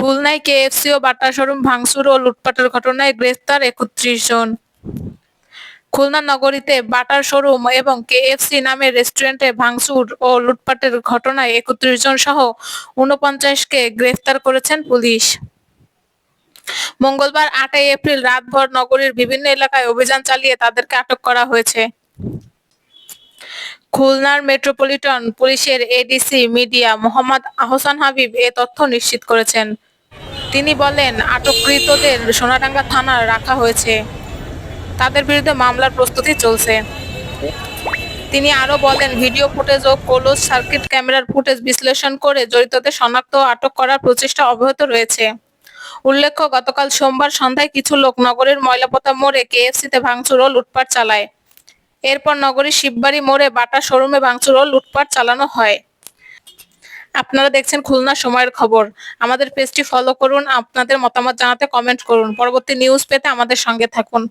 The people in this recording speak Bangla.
খুলনায় কেএফসি ও বাটা শোরুম ভাঙচুর ও লুটপাটের ঘটনায় গ্রেফতার একত্রিশ জন। খুলনা নগরীতে বাটার শোরুম এবং কেএফসি নামের রেস্টুরেন্টে ভাঙচুর ও লুটপাটের ঘটনায় একত্রিশ জন সহ ঊনপঞ্চাশকে গ্রেফতার করেছেন পুলিশ। মঙ্গলবার আটই এপ্রিল রাতভর নগরীর বিভিন্ন এলাকায় অভিযান চালিয়ে তাদেরকে আটক করা হয়েছে। খুলনার মেট্রোপলিটন পুলিশের এডিসি মিডিয়া মোহাম্মদ আহসান হাবিব এ তথ্য নিশ্চিত করেছেন। তিনি বলেন, আটককৃতদের সোনাডাঙ্গা থানায় রাখা হয়েছে। তাদের বিরুদ্ধে মামলার প্রস্তুতি চলছে। তিনি আরও বলেন, ভিডিও ফুটেজ ও ক্লোজ সার্কিট ক্যামেরার ফুটেজ বিশ্লেষণ করে জড়িতদের শনাক্ত আটক করার প্রচেষ্টা অব্যাহত রয়েছে। উল্লেখ্য, গতকাল সোমবার সন্ধ্যায় কিছু লোক নগরের ময়লাপোতা মোড়ে কেএফসিতে ভাঙচুর ও লুটপাট চালায়। এরপর নগরীর শিববাড়ি মোড়ে বাটা শোরুমে ভাঙচুর ও লুটপাট চালানো হয়। আপনারা দেখছেন খুলনা সময়ের খবর। আমাদের পেজটি ফলো করুন, আপনাদের মতামত জানাতে কমেন্ট করুন। পরবর্তী নিউজ পেতে আমাদের সঙ্গে থাকুন।